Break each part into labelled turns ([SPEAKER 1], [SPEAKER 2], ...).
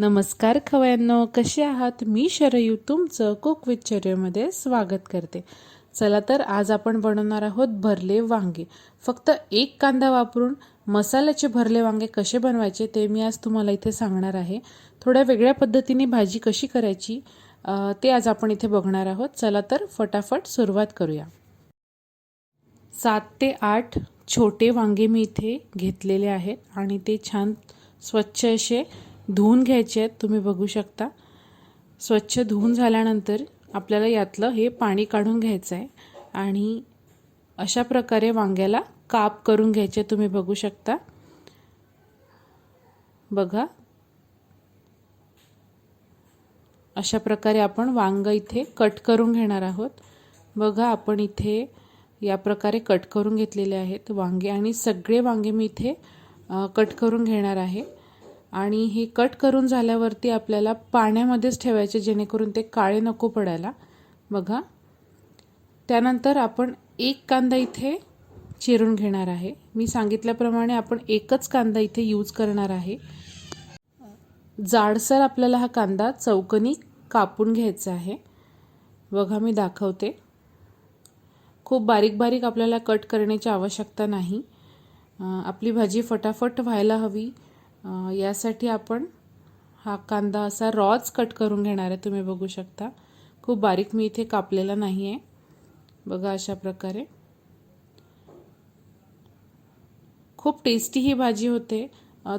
[SPEAKER 1] नमस्कार खवयांनो कसे आहात? मी शरयू तुमचं कुक विथ शरयूमध्ये स्वागत करते. चला तर आज आपण बनवणार आहोत भरले वांगे. फक्त एक कांदा वापरून मसाल्याचे भरले वांगे कसे बनवायचे ते मी आज तुम्हाला इथे सांगणार आहे. थोड्या वेगळ्या पद्धतीने भाजी कशी करायची ते आज आपण इथे बघणार आहोत. चला तर फटाफट सुरुवात करूया. सात ते आठ छोटे वांगे मी इथे घेतलेले आहेत आणि ते छान स्वच्छ असे धुवून घ्यायचे आहेत तुम्ही बघू शकता. स्वच्छ धुवून झाल्यानंतर आपल्याला यातलं हे पाणी काढून घ्यायचं आहे आणि अशा प्रकारे वांग्याला काप करून घ्यायचे तुम्ही बघू शकता. बघा. अशा प्रकारे आपण वांग इथे कट करून घेणार आहोत. बघा आपण इथे या प्रकारे कट करून घेतलेले आहेत वांगे आणि सगळे वांगे मी इथे कट करून घेणार आहे. आणि हे कट करून झाल्यावरती आपल्याला पाण्यामध्येच ठेवायचे जेणेकरून ते काळे नको पडायला. बघा. त्यानंतर आपण एक कांदा इथे चिरून घेणार आहे. मी सांगितल्याप्रमाणे आपण एकच कांदा इथे यूज करणार आहे. जाडसर आपल्याला हा कांदा चौकनी कापून घ्यायचा आहे. बघा मी दाखवते. खूप बारीक बारीक आपल्याला कट करण्याची आवश्यकता नाही. आपली भाजी फटाफट व्हायला हवी. यासाठी आपण हा कांदा असा रॉच कट करून घेणार आहे तुम्ही बघू शकता. खूप बारीक मी इथे कापलेला नाही आहे बघा अशा प्रकारे. खूप टेस्टी ही भाजी होते.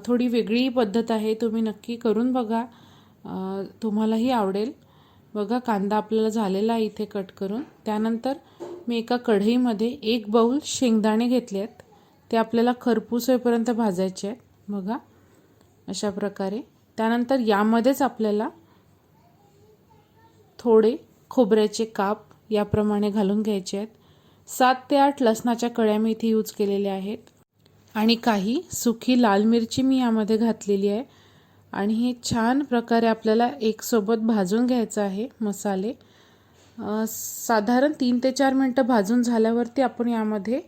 [SPEAKER 1] थोडी वेगळी पद्धत आहे तुम्ही नक्की करून बघा. तुम्हालाही आवडेल. बघा कांदा आपल्याला झालेला आहे इथे कट करून. त्यानंतर मी एका कढईमध्ये एक बाऊल शेंगदाणे घेतले आहेत ते आपल्याला खरपूस होईपर्यंत भाजायचे आहेत. बघा. अशा प्रकारे. त्यानंतर यामध्येच आपल्याला थोडे खोबऱ्याचे काप याप्रमाणे घालून घ्यायचे आहेत. सात ते आठ लसणाच्या कळ्या मी इथे यूज केलेल्या आहेत. आणि काही सुकी लाल मिरची मी यामध्ये घातलेली आहे. आणि हे छान प्रकारे आपल्याला एकसोबत भाजून घ्यायचं आहे मसाले. साधारण तीन ते चार मिनटं भाजून झाल्यावरती आपण यामध्ये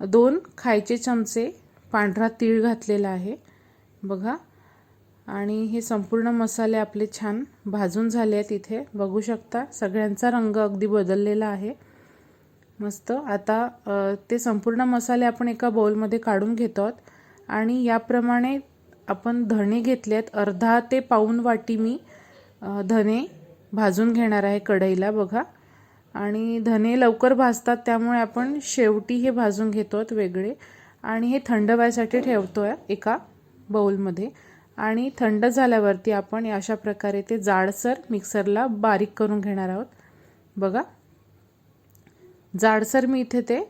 [SPEAKER 1] दोन खायचे चमचे पांढरा तीळ घातलेला आहे. बघा. आणि हे संपूर्ण मसाले आपले छान भाजून झाले आहेत इथे. बघू शकता सगळ्यांचा रंग अगदी बदललेला आहे. मस्त. आता ते संपूर्ण मसाले आपण एका बाउलमध्ये काढून घेतो आहोत. आणि याप्रमाणे आपण धणे घेतले आहेत अर्धा ते पाऊन वाटी मी धणे भाजून घेणार आहे कढईला बघा. आणि धने लवकर भाजतात त्यामुळे आपण शेवटी हे भाजून घेतो आहोत वेगळे. आणि हे थंड व्हायसाठी ठेवतो आहे एका बाउलमध्ये आणि थंड झाल्यावरती आपण अशा प्रकारे ते जाडसर मिक्सरला बारीक करून घेणार आहोत. बघा. जाडसर मी इथे ते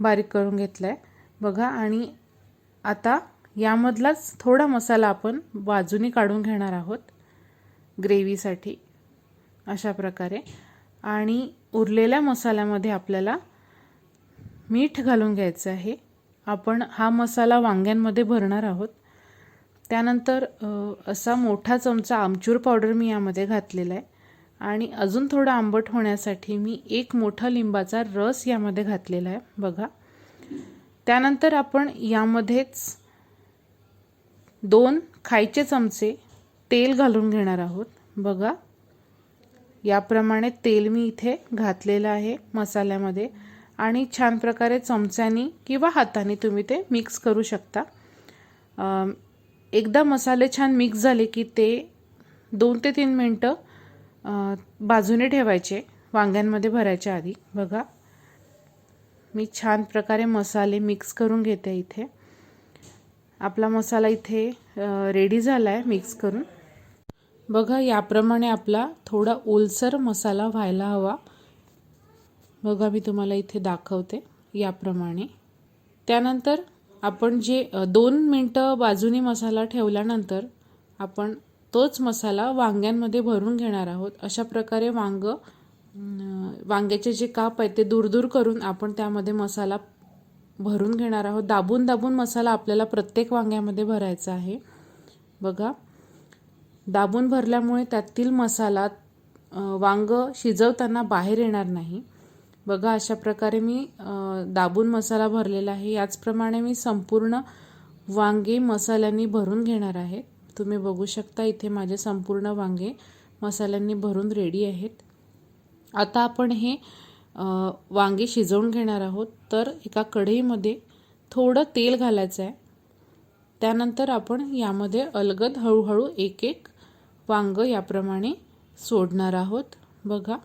[SPEAKER 1] बारीक करून घेतलं आहे बघा आणि आता यामधलाच थोडा मसाला आपण बाजूनी काढून घेणार आहोत. ग्रेव्हीसाठी. अशा प्रकारे. आणि उरलेल्या मसाल्यामध्ये आपल्याला मीठ घालून घ्यायचं आहे. आपण हा मसाला वांग्यांमध्ये भरणार आहोत. त्यानंतर असा मोठा चमचा आमचूर पावडर मी यामध्ये घातलेला आहे. आणि अजून थोडं आंबट होण्यासाठी मी एक मोठा लिंबाचा रस यामध्ये घातलेला आहे. बघा. त्यानंतर आपण यामध्येच दोन खायचे चमचे तेल घालून घेणार आहोत. बघा. याप्रमाणे तेल मी इथे घातलेलं आहे मसाल्यामध्ये. आणि छान प्रकारे चमच्यानी किंवा हाताने तुम्ही ते मिक्स करू शकता. एकदा मसाले छान मिक्स झाले की ते दोन ते तीन मिनटं बाजूने ठेवायचे वांग्यांमध्ये भरायच्या आधी. बघा. मी छान प्रकारे मसाले मिक्स करून घेते इथे. आपला मसाला इथे रेडी झाला आहे मिक्स करून. बघा याप्रमाणे आपला थोडा ओलसर मसाला व्हायला हवा. बघा मी तुम्हाला इथे दाखवते याप्रमाणे. त्यानंतर आपण जे दोन मिनटं बाजूनी मसाला ठेवल्यानंतर आपण तोच मसाला वांग्यांमध्ये भरून घेणार आहोत. अशा प्रकारे वांग वांग्याचे जे काप आहेत ते दूर दूर करून आपण त्यामध्ये मसाला भरून घेणार आहोत. दाबून दाबून मसाला आपल्याला प्रत्येक वांग्यामध्ये भरायचा आहे. बघा दाबून भरल्यामुळे त्यातील मसाला वांग शिजवताना बाहेर येणार नाही. बघा अशा प्रकारे मी दाबून मसाला भरलेला आहे. याचप्रमाणे मी संपूर्ण वांगे मसाल्यांनी भरून घेणार आहे. तुम्ही बघू शकता इथे माझे संपूर्ण वांगे मसाल्यांनी भरून रेडी आहेत. आता आपण हे वांगे शिजवून घेणार आहोत. तर एका कढईमध्ये थोडं तेल घालायचं आहे त्यानंतर आपण यामध्ये अलगद हळूहळू एक एक वांग याप्रमाणे सोडणार आहोत. बघा.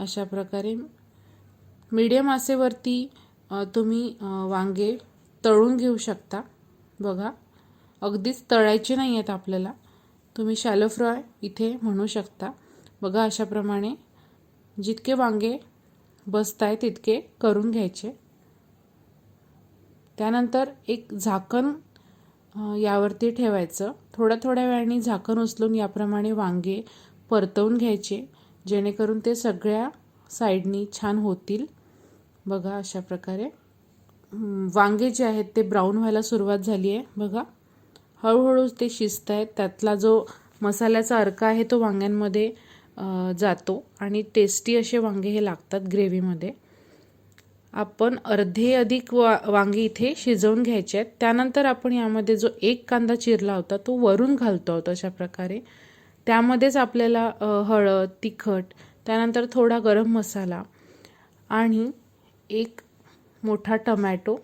[SPEAKER 1] अशा प्रकारे मीडियम आसेवरती तुम्ही वांगे तळून घेऊ शकता. बघा अगदीच तळायचे नाही आहेत आपल्याला. तुम्ही शॅलो फ्राय इथे म्हणू शकता. बघा अशाप्रमाणे जितके वांगे बसत आहे तितके करून घ्यायचे. त्यानंतर एक झाकण यावरती ठेवायचं. थोड्या थोड्या वेळाने झाकण उचलून याप्रमाणे वांगे परतवून घ्यायचे. जेणेकरून ते सगळ्या साईडनी छान होतील. बघा अशा प्रकारे. वांगे जे आहेत ते ब्राऊन व्हायला सुरुवात झाली आहे बघा. हळूहळू ते शिजत आहेत त्यातला जो मसाल्याचा अर्क आहे तो वांग्यांमध्ये जातो आणि टेस्टी असे वांगे हे लागतात ग्रेव्हीमध्ये आपण अर्धे अधिक वा वांगे इथे शिजवून घ्यायचे आहेत. त्यानंतर आपण यामध्ये जो एक कांदा चिरला होता तो वरून घालतो आहोत अशा प्रकारे. त्यामध्येच आपल्याला हळद तिखट त्यानंतर थोडा गरम मसाला आणि एक मोठा टमॅटो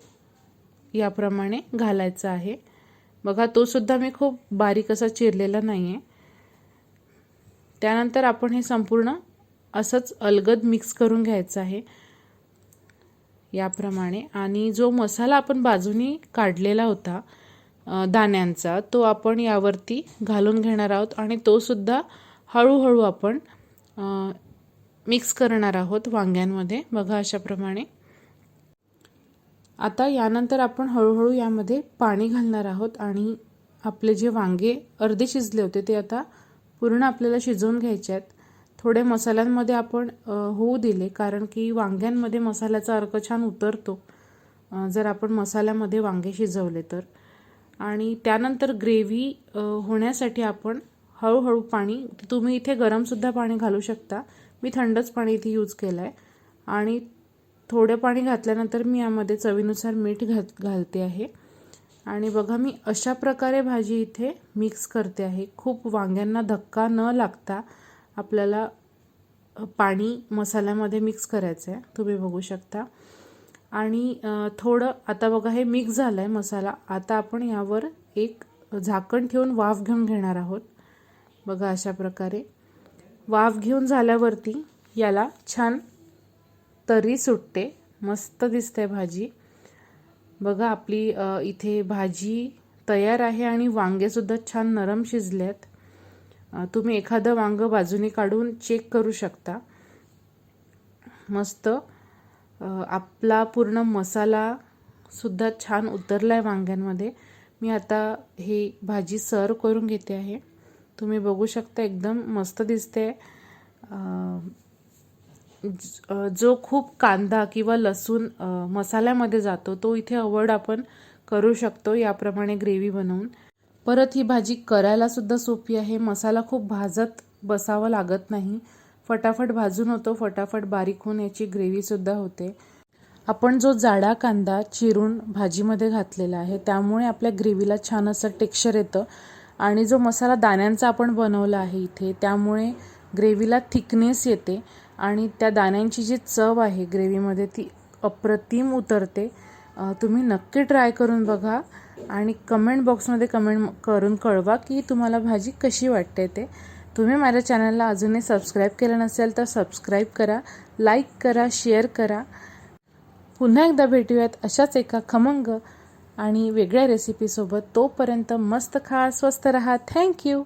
[SPEAKER 1] याप्रमाणे घालायचा आहे. बघा तोसुद्धा मी खूप बारीक असा चिरलेला नाही आहे त्यानंतर आपण हे संपूर्ण असंच अलगद मिक्स करून घ्यायचं आहे. याप्रमाणे आणि जो मसाला आपण बाजूनी काढलेला होता दाण्यांचा तो आपण यावरती घालून घेणार आहोत आणि तोसुद्धा हळूहळू आपण मिक्स करणार आहोत वांग्यांमध्ये. बघा अशाप्रमाणे. आता यानंतर आपण हळूहळू यामध्ये पाणी घालणार आहोत आणि आपले जे वांगे अर्धे शिजले होते ते आता पूर्ण आपल्याला शिजवून घ्यायचे आहेत. थोडे मसाल्यांमध्ये आपण होऊ दिले कारण की वांग्यांमध्ये मसाल्याचा अर्क छान उतरतो. जर आपण मसाल्यामध्ये वांगे शिजवले तर. आणि त्यानंतर ग्रेव्ही होण्यासाठी आपण हळूहळू पाणी तुम्ही इथे गरमसुद्धा पाणी घालू शकता. मी थंडच पाणी इथे यूज केलं आहे आणि थोडं पाणी घातल्यानंतर मी यामध्ये चवीनुसार मीठ घात घालते आहे. आणि बघा मी अशा प्रकारे भाजी इथे मिक्स करते आहे. खूप वांग्यांना धक्का न लागता आपल्याला पाणी मसाल्यामध्ये मिक्स करायचं आहे तुम्ही बघू शकता. आणि थोडं आता बघा हे मिक्स झालं आहे मसाला. आता आपण यावर एक झाकण ठेवून वाफ घेऊन घेणार आहोत. बघा अशा प्रकारे. वाफ घेऊन झाल्यावरती याला छान तरी सुटते. मस्त दिसते भाजी. बघा आपली इथे भाजी तयार आहे आणि वांगेसुद्धा छान नरम शिजले आहेत तुम्ही एखादं वांगं बाजूने काढून चेक करू शकता. मस्त आपला पूर्ण मसाला सुद्धा छान उतरला आहे वांग्यांमध्ये. मी आता ही भाजी सर्व करून घेते आहे. तुम्ही बघू शकता एकदम मस्त दिसते. जो खूप कांदा किंवा लसूण मसाल्यामध्ये जातो तो इथे अवॉइड आपण करू शकतो याप्रमाणे ग्रेव्ही बनवून. परत ही भाजी करायला सुद्धा सोपी आहे. मसाला खूप भाजत बसावं लागत नाही. फटाफट भाजून होतो फटाफट बारीक होऊन याची ग्रेव्हीसुद्धा होते. आपण जो जाडा कांदा चिरून भाजीमध्ये घातलेला आहे त्यामुळे आपल्या ग्रेव्हीला छान असं टेक्स्चर येतं. आणि जो मसाला दाण्यांचा आपण बनवला आहे इथे त्यामुळे ग्रेव्हीला थिकनेस येते आणि त्या दाण्यांची जी चव आहे ग्रेव्हीमध्ये ती अप्रतिम उतरते. तुम्ही नक्की ट्राय करून बघा आणि कमेंट बॉक्समध्ये कमेंट करून कळवा की तुम्हाला भाजी कशी वाटते ते. तुम्ही माझ्या चॅनलला अजूनही सबस्क्राईब केलं नसेल तर सबस्क्राईब करा लाईक करा शेअर करा. पुन्हा एकदा भेटूयात अशाच एका खमंग आणि वेगळ्या रेसिपीसोबत तोपर्यंत मस्त खा स्वस्त रहा. थँक्यू